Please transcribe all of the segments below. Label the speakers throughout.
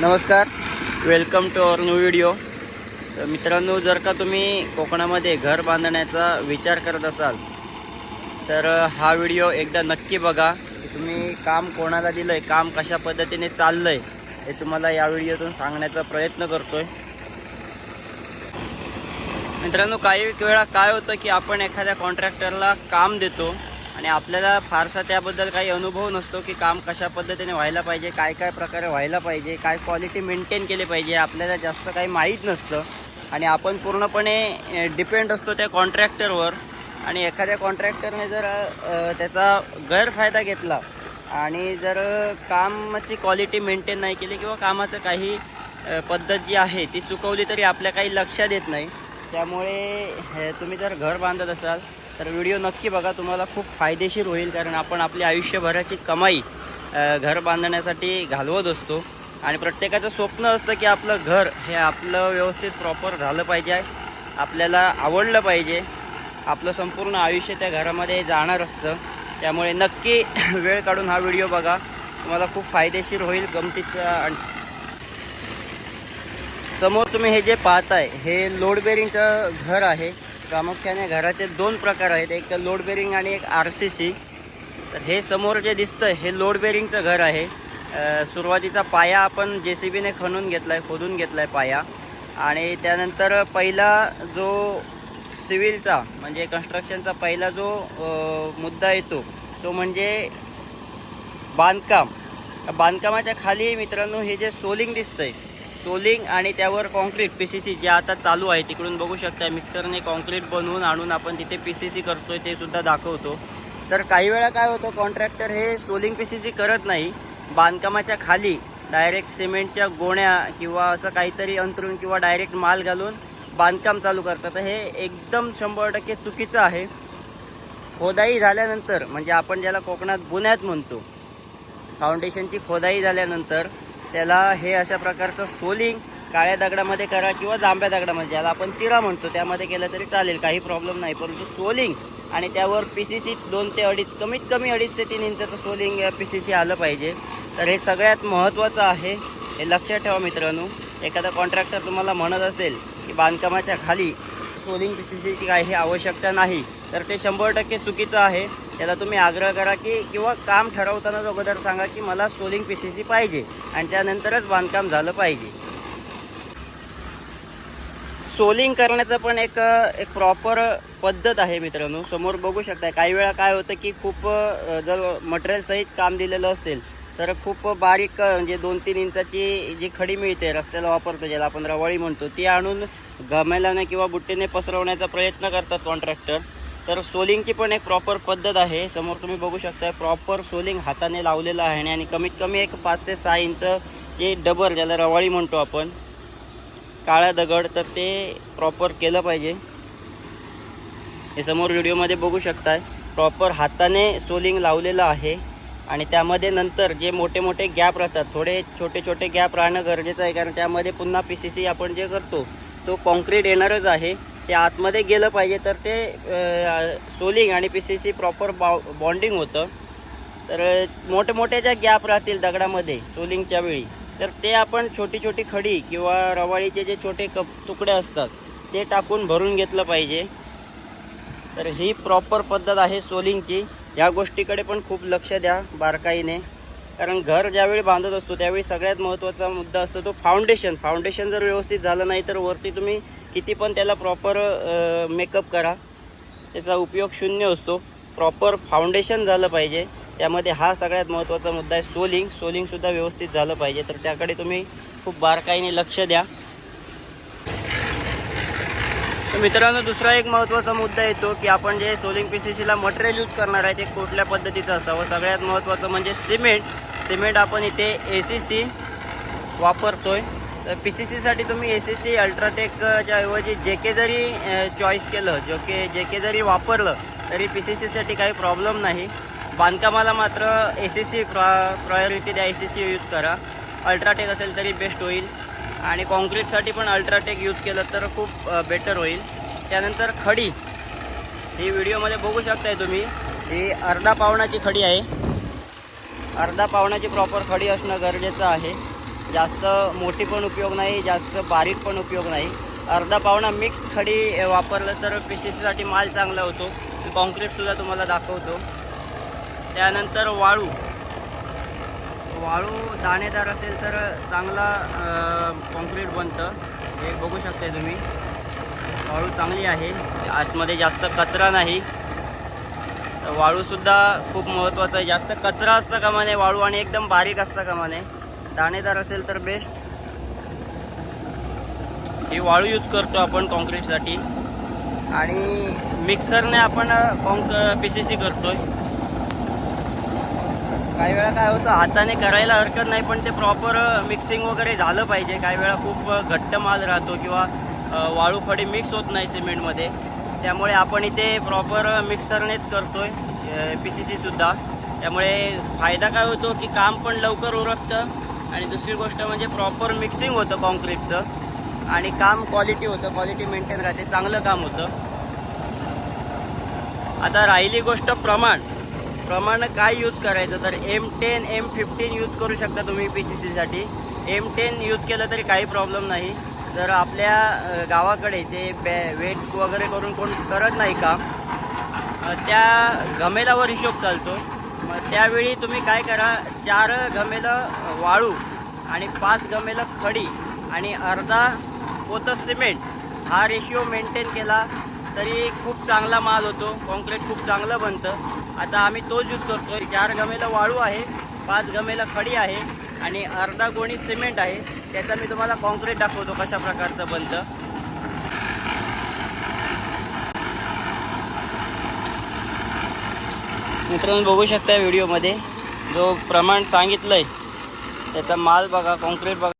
Speaker 1: नमस्कार. Welcome to our new video तर मित्रांनो जर का तुम्ही कोकणामध्ये घर बांधण्याचा विचार करत असाल तर हा व्हिडिओ एकदा नक्की बघा. की तुम्ही काम कोणाला दिलं आहे काम कशा पद्धतीने चाललं आहे हे तुम्हाला या व्हिडिओतून सांगण्याचा प्रयत्न करतो आहे मित्रांनो काही वेळा काय होतं की आपण एखाद्या कॉन्ट्रॅक्टरला काम देतो आणि आपल्याला फारसा त्याबद्दल काही अनुभव नसतो की काम कशा पद्धतीने व्हायला पाहिजे काय काय प्रकारे व्हायला पाहिजे काय क्वालिटी मेंटेन केली पाहिजे आपल्याला जास्त काही माहीत नसतं. आणि आपण पूर्णपणे डिपेंड असतो त्या कॉन्ट्रॅक्टरवर आणि एखाद्या कॉन्ट्रॅक्टरने जर त्याचा गैरफायदा घेतला आणि जर कामाची क्वालिटी मेंटेन नाही केली किंवा कामाचं काही पद्धत जी आहे ती चुकवली तरी आपल्या काही लक्षात येत नाही. त्यामुळे हे तुम्ही जर घर बांधत असाल तर व्हिडिओ नक्की बघा तुम्हाला खूप फायदेशीर होईल कारण आपण आपली आयुष्यभराची कमाई घर बांधण्यासाठी घालवत असतो. आणि प्रत्येकाचं स्वप्न असतं की आपलं घर हे आपलं व्यवस्थित प्रॉपर झालं पाहिजे आपल्याला आवडलं पाहिजे. आपलं संपूर्ण आयुष्य त्या घरामध्ये जाणार असतं. त्यामुळे नक्की वेळ काढून हा व्हिडिओ बघा. तुम्हाला खूप फायदेशीर होईल गमतीचा आणि समोर तुम्ही हे जे पाहताय हे लोड बेरिंगचं घर आहे. प्रामुख्याने घराचे दोन प्रकार आहेत. एक लोड बेरिंग आणि एक आर सी सी तर हे समोर जे दिसतं हे लोड बेरिंगचं घर आहे. सुरुवातीचा पाया आपण जे सी बीने खणून घेतला आहे खोदून घेतला आहे पाया. आणि त्यानंतर पहिला जो सिव्हिलचा म्हणजे कन्स्ट्रक्शनचा पहिला जो मुद्दा येतो तो म्हणजे बांधकाम. बांधकामाच्या खाली मित्रांनो हे जे सोलिंग दिसतंय सोलिंग आणि त्यावर कॉन्क्रीट पी सी सी जे आता चालू आहे तिकडून बघू शकता मिक्सरने कॉन्क्रीट बनवून आणून आपण तिथे पी सी सी करतोय ते सुद्धा दाखवतो. तर काही वेळा काय होतं कॉन्ट्रॅक्टर हे सोलिंग पी सी सी करत नाही. बांधकामाच्या खाली डायरेक्ट सिमेंटच्या गोण्या किंवा असं काहीतरी अंतरून किंवा डायरेक्ट माल घालून बांधकाम चालू करतात. तर हे एकदम शंभर टक्के चुकीचं आहे. खोदाई झाल्यानंतर म्हणजे आपण ज्याला कोकणात बुन्यात म्हणतो फाउंडेशनची खोदाई झाल्यानंतर त्याला हे अशा प्रकारचं सोलिंग काळ्या दगडामध्ये करा किंवा जांभ्या दगडामध्ये ज्याला आपण चिरा म्हणतो. त्यामध्ये केलं तरी चालेल काही प्रॉब्लेम नाही. परंतु सोलिंग आणि त्यावर पी सी सी दोन ते अडीच कमीत कमी अडीच ते तीन इंचाचं सोलिंग पी सी सी आलं पाहिजे. तर हे सगळ्यात महत्त्वाचं आहे हे लक्षात ठेवा मित्रांनो. एखादा कॉन्ट्रॅक्टर तुम्हाला म्हणत असेल की बांधकामाच्या खाली सोलिंग पी सी सीची काही आवश्यकता नाही तर ते शंभर टक्के चुकीचं आहे. त्याला तुम्ही आग्रह करा की किंवा काम ठरवतानाच अगोदर सांगा की मला सोलिंग पी सी सी पाहिजे आणि त्यानंतरच बांधकाम झालं पाहिजे. सोलिंग करण्याचं पण एक एक प्रॉपर पद्धत आहे मित्रांनो. समोर बघू शकता काही वेळा काय होतं की खूप जर मटेरियल सहित काम दिलेलं असेल तर खूप बारीक म्हणजे दोन तीन इंचाची जी खडी मिळते रस्त्याला वापरतो ज्याला आपण रवाळी म्हणतो ती आणून घमेल्याने किंवा बुट्टीने पसरवण्याचा प्रयत्न करतात कॉन्ट्रॅक्टर तर सोलिंगची पण एक प्रॉपर पद्धत आहे. समोर तुम्ही बघू शकता प्रॉपर सोलिंग हाताने लावलेलं आहे आणि कमीत कमी एक पाच ते सहा इंच जे डबर ज्याला रवाळी म्हणतो आपण काळा दगड तर ते प्रॉपर केलं पाहिजे. हे समोर व्हिडिओमध्ये बघू शकताय प्रॉपर हाताने सोलिंग लावलेलं आहे. आणि त्यामध्ये नंतर जे मोठे मोठे गॅप राहतात थोडे छोटे छोटे गॅप राहणं गरजेचं आहे कारण त्यामध्ये पुन्हा पी सी सी आपण जे करतो तो कॉन्क्रीट येणारच आहे. ते आतमध्ये गेलं पाहिजे तर ते सोलिंग आणि पी सी सी प्रॉपर बॉ बॉन्डिंग होतं. तर मोठे मोठे ज्या गॅप राहतील दगडामध्ये सोलिंगच्या वेळी तर ते आपण छोटी छोटी खडी किंवा रवाळीचे जे छोटे कप तुकडे असतात ते टाकून भरून घेतलं पाहिजे. तर ही प्रॉपर पद्धत आहे सोलिंगची. ह्या गोष्टीकडे पण खूप लक्ष द्या बारकाईने. कारण घर ज्यावेळी बांधत असतो त्यावेळी सगळ्यात महत्त्वाचा मुद्दा असतो तो फाउंडेशन फाउंडेशन जर व्यवस्थित झालं नाही तर वरती तुम्ही किती पण त्याला प्रॉपर मेकअप करा. त्याचा उपयोग शून्य असतो. प्रॉपर फाउंडेशन झालं पाहिजे. त्यामध्ये हा सगळ्यात महत्त्वाचा मुद्दा आहे सोलिंग. सोलिंगसुद्धा व्यवस्थित झालं पाहिजे. तर त्याकडे तुम्ही खूप बारकाईने लक्ष द्या. तर मित्रांनो दुसरा एक महत्त्वाचा मुद्दा येतो की आपण जे सोलिंग पी सी सीला मटेरियल यूज करणार आहे ते कुठल्या पद्धतीचं असावं? सगळ्यात महत्त्वाचं म्हणजे सिमेंट. सिमेंट आपण इथे ए सी सी वापरतोय. तर पी सी सीसाठी तुम्ही ए सी सी अल्ट्राटेकच्या ऐवजी जे के जरी चॉईस केलं जो के जे के जरी वापरलं तरी पी सी सीसाठी काही प्रॉब्लेम नाही. बांधकामाला मात्र ए सी सी प्रॉ प्रायोरिटी द्या ए सी सी यूज करा. अल्ट्राटेक असेल तरी बेस्ट होईल. आणि कॉन्क्रीटसाठी पण अल्ट्राटेक यूज केलं तर खूप बेटर होईल. त्यानंतर खडी. ही व्हिडिओमध्ये बघू शकताय तुम्ही. ही अर्धा पावणाची खडी आहे. अर्धा पावणाची प्रॉपर खडी असणं गरजेचं आहे. जास्त मोठी पण उपयोग नाही जास्त बारीक पण उपयोग नाही. अर्धा पावणा मिक्स खडी वापरलं तर पी सी सीसाठी माल चांगला होतो. मी कॉन्क्रीटसुद्धा तुम्हाला दाखवतो. त्यानंतर वाळू. वाळू दाणेदार असेल तर चांगला कॉन्क्रीट बनतं. हे बघू शकता तुम्ही. वाळू चांगली आहे. आतमध्ये जास्त कचरा नाही. वाळूसुद्धा खूप महत्त्वाचं आहे. जास्त कचरा असता का म्हणे वाळू आणि एकदम बारीक असता का म्हणे? दाणेदार असेल तर बेस्ट ही वाळू यूज करतो आपण कॉन्क्रीटसाठी आणि मिक्सरने आपण कॉन्क पी सी सी करतोय. काही वेळा काय होतं हाताने करायला हरकत नाही पण ते प्रॉपर मिक्सिंग वगैरे झालं पाहिजे. काही वेळा खूप घट्ट माल राहतो किंवा वाळू खडी मिक्स होत नाही सिमेंटमध्ये. त्यामुळे आपण इथे प्रॉपर मिक्सरनेच करतो आहे पी सी सीसुद्धा त्यामुळे फायदा काय होतो की काम पण लवकर उरकतं आणि दुसरी गोष्ट म्हणजे प्रॉपर मिक्सिंग होतं कॉन्क्रीटचं आणि काम क्वालिटी होतं क्वालिटी मेंटेन राहते चांगलं काम होतं. आता राहिली गोष्ट प्रमाण. प्रमाण काय यूज करायचं? तर M ten M fifteen use करू शकता तुम्ही पी सी सीसाठी एम टेन यूज केलं तरी काही प्रॉब्लेम नाही. जर आपल्या गावाकडे ते बे वेट वगैरे करून कोण करत नाही का? त्या घमेलावर हिशोब चालतो. मग त्यावेळी तुम्ही काय करा चार घमेलं वाळू आणि पाच घमेलं खडी आणि अर्धा पोतं सिमेंट हा रेशिओ मेंटेन केला तरी खूप चांगला माल होतो कॉन्क्रीट खूप चांगलं बनतं. आता आम्ही तोच यूज करतो चार गमेला वाळू आहे पाच गमेला खडी आहे. आणि अर्धा गोणी सिमेंट आहे. त्याचा मी तुम्हाला कॉन्क्रीट दाखवतो कशा प्रकारचं बनतं. मित्रांनो बघू शकता व्हिडिओमध्ये जो प्रमाण सांगितलं आहे त्याचा माल बघा कॉन्क्रीट बघा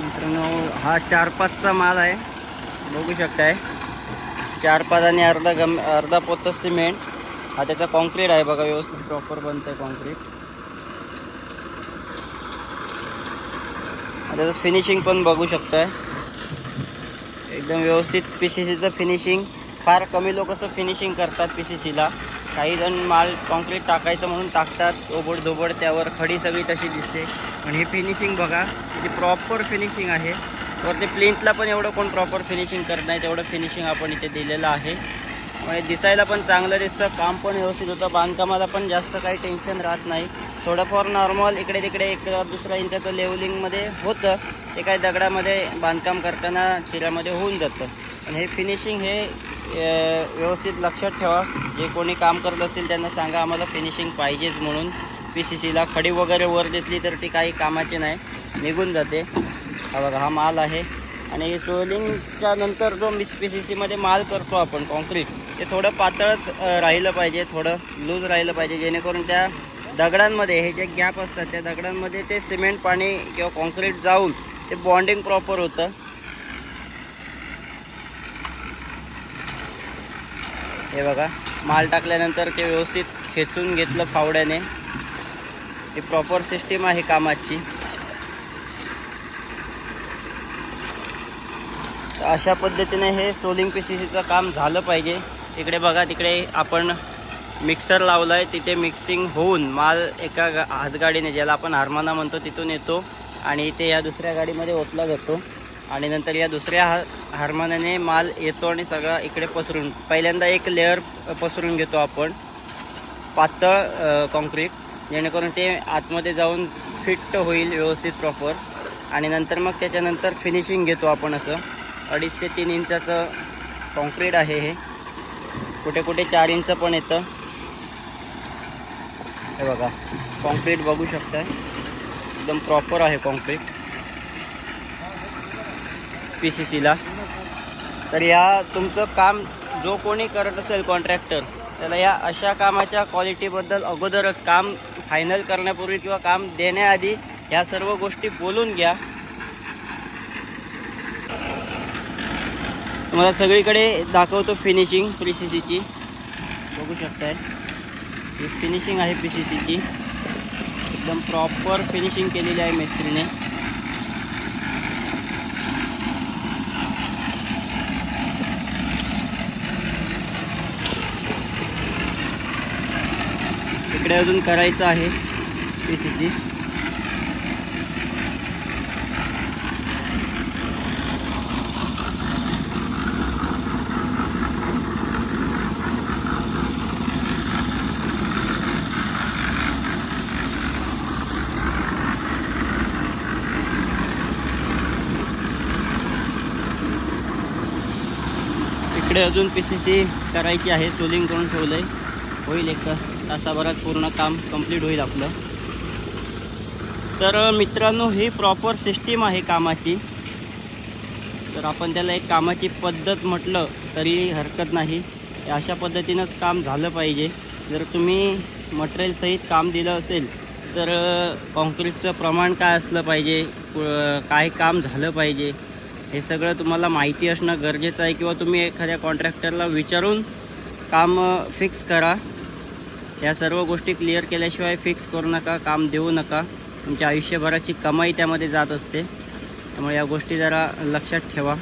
Speaker 1: मित्रांनो हा चार पाचचा माल आहे. बघू शकताय. चार पाच आणि अर्धा गम अर्धा पोतं सिमेंट. हा त्याचा कॉन्क्रीट आहे बघा व्यवस्थित प्रॉपर बनतं आहे कॉन्क्रीट त्याचं फिनिशिंग पण बघू शकताय. एकदम व्यवस्थित पी सी सीचं फिनिशिंग फार कमी लोक असं फिनिशिंग करतात पी सी सीला काही जण माल कॉन्क्रीट टाकायचं म्हणून टाकतात. ओबड धोबड त्यावर खडी सगळी तशी दिसते. पण ही फिनिशिंग बघा किती प्रॉपर फिनिशिंग आहे. वरती प्लिंटला पण एवढं कोण प्रॉपर फिनिशिंग करत नाही तेवढं फिनिशिंग आपण इथे दिलेलं आहे. म्हणजे दिसायला पण चांगलं दिसतं काम पण व्यवस्थित होतं बांधकामाला पण जास्त काही टेन्शन राहत नाही. थोडंफार नॉर्मल इकडे तिकडे एक दुसरा इंचाचं लेवलिंगमध्ये होतं ते काय दगडामध्ये बांधकाम करताना चिऱ्यामध्ये होऊन जातं. पण हे फिनिशिंग हे व्यवस्थित लक्षात ठेवा. जे कोणी काम करत असतील त्यांना सांगा आम्हाला फिनिशिंग पाहिजेच म्हणून. पी सी सीला खडी वगैरे वर दिसली तर ती काही कामाची नाही निघून जाते. हा बघा हा माल आहे. आणि सोलिंगच्या नंतर जो मिस पी सी सीमध्ये माल करतो आपण कॉन्क्रीट ते थोडं पातळच राहिलं पाहिजे थोडं लूज राहिलं पाहिजे जेणेकरून त्या दगडांमध्ये हे जे गॅप असतात त्या दगडांमध्ये ते सिमेंट पाणी किंवा कॉन्क्रीट जाऊन ते बॉन्डिंग प्रॉपर होतं. हे बघा माल टाकल्यानंतर ते व्यवस्थित खेचून घेतलं फावड्याने. ही प्रॉपर सिस्टीम आहे कामाची. अशा पद्धतीने हे सोलिंग पी सी सीचं काम झालं पाहिजे. तिकडे बघा तिकडे आपण मिक्सर लावला आहे तिथे मिक्सिंग होऊन माल एका गा हातगाडीने ज्याला आपण हार्माना म्हणतो तिथून येतो आणि इथे या दुसऱ्या गाडीमध्ये ओतला जातो. आणि नंतर या दुसऱ्या हा हार्मानाने माल येतो आणि सगळा इकडे पसरून पहिल्यांदा एक लेअर पसरून घेतो आपण. पातळ कॉन्क्रीट जेणेकरून ते आतमध्ये जाऊन फिट होईल व्यवस्थित प्रॉपर आणि नंतर मग त्याच्यानंतर फिनिशिंग घेतो आपण असं. अडीच ते तीन इंचाचं कॉन्क्रीट आहे हे. कुठे कुठे चार इंच पण येतं. हे बघा कॉन्क्रीट बघू शकता एकदम प्रॉपर आहे कॉन्क्रीट. पी सी सीला तर या तुमचं काम जो कोणी करत असेल कॉन्ट्रॅक्टर त्याला या अशा कामाच्या क्वालिटीबद्दल अगोदरच काम फायनल करण्यापूर्वी किंवा काम देण्याआधी ह्या सर्व गोष्टी बोलून घ्या. तुम्हाला सगळीकडे दाखवतो फिनिशिंग पी सी सीची बघू शकताय. ही फिनिशिंग आहे पी सी सीची एकदम प्रॉपर फिनिशिंग केलेली आहे मिस्त्रीने. इकडे अजून करायचं आहे पी सी सी इकडे अजून पी सी सी करायची आहे सोलिंग करून ठेवलं आहे होईल एक तासाभरात पूर्ण काम कंप्लीट होईल आपलं. तर मित्रांनो ही प्रॉपर सिस्टीम आहे कामाची. तर आपण त्याला एक कामाची पद्धत म्हटलं तरी हरकत नाही. अशा पद्धतीनंच काम झालं पाहिजे. जर तुम्ही मटेरियलसहित काम दिलं असेल तर कॉन्क्रीटचं प्रमाण काय असलं पाहिजे? काय काम झालं पाहिजे? हे सगळं तुम्हाला माहिती असणं गरजेचं आहे किंवा तुम्ही एखाद्या कॉन्ट्रॅक्टरला विचारून काम फिक्स करा. या सर्व गोष्टी क्लिअर केल्याशिवाय फिक्स करू नका काम देऊ नका. तुमच्या आयुष्यभराची कमाई त्यामध्ये जात असते. त्यामुळे या गोष्टी जरा लक्षात ठेवा.